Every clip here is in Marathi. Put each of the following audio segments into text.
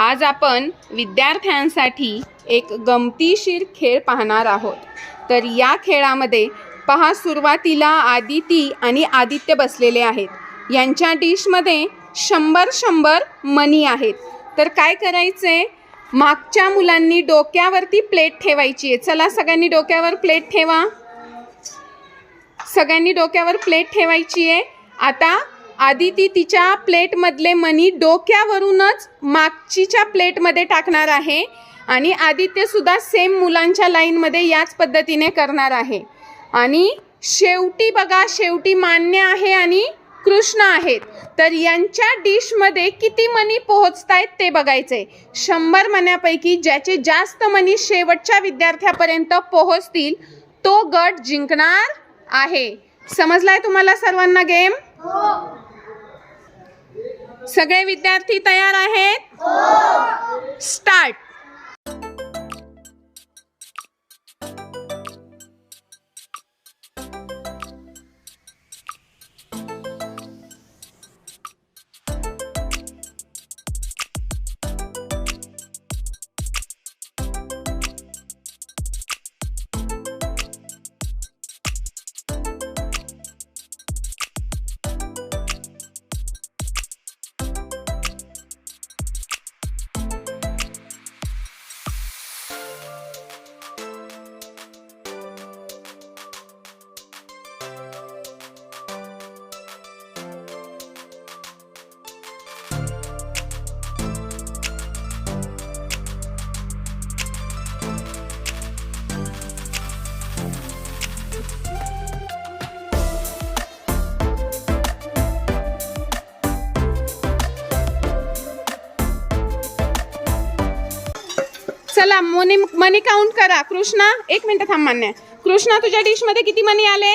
आज आपण विद्यार्थ्यांसाठी एक गमतीशीर खेळ पाहणार आहोत. तर या खेळामध्ये पहा सुरुवातीला आदिती आणि आदित्य बसलेले आहेत. यांच्या डिशमध्ये शंभर शंभर मनी आहेत. तर काय करायचे मागच्या मुलांनी डोक्यावरती प्लेट ठेवायची आहे. चला सगळ्यांनी डोक्यावर प्लेट ठेवा. सगळ्यांनी डोक्यावर प्लेट ठेवायची आहे. आता आदिती तिच्या प्लेटमधले मनी डोक्यावरूनच मागचीच्या प्लेटमध्ये टाकणार आहे आणि आदित्यसुद्धा सेम मुलांच्या लाईनमध्ये याच पद्धतीने करणार आहे. आणि शेवटी बघा शेवटी मान्य आहे आणि कृष्ण आहेत. तर यांच्या डिशमध्ये किती मनी आहेत ते बघायचे शंभर मन्यापैकी ज्याचे जास्त मनी शेवटच्या विद्यार्थ्यापर्यंत पोहोचतील तो गट जिंकणार आहे. समजलाय तुम्हाला सर्वांना गेम सगळे विद्यार्थी तयार आहेत? स्टार्ट चला मनी मनी काउंट करा. कृष्णा एक मिनिट थांब मान्य. कृष्णा तुझ्या डिशमध्ये किती मनी आले?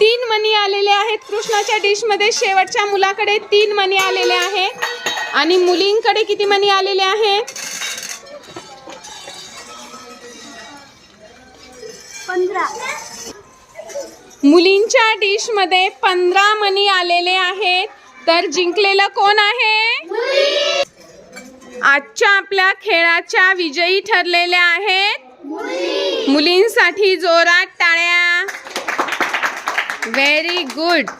तीन मनी आलेले आहेत. कृष्णाच्या डिशमध्ये शेवटच्या मुलाकडे तीन मनी आलेले आहेत आणि मुलींकडे किती मनी आलेले आहेत पंधरा. मुलींच्या डिशमध्ये पंधरा मनी आलेले आहेत. तर जिंकलेलं कोण आहे? आजच्या आपल्या खेळाच्या विजयी ठरलेल्या आहेत. मुलींसाठी जोरात टाळ्या. Very good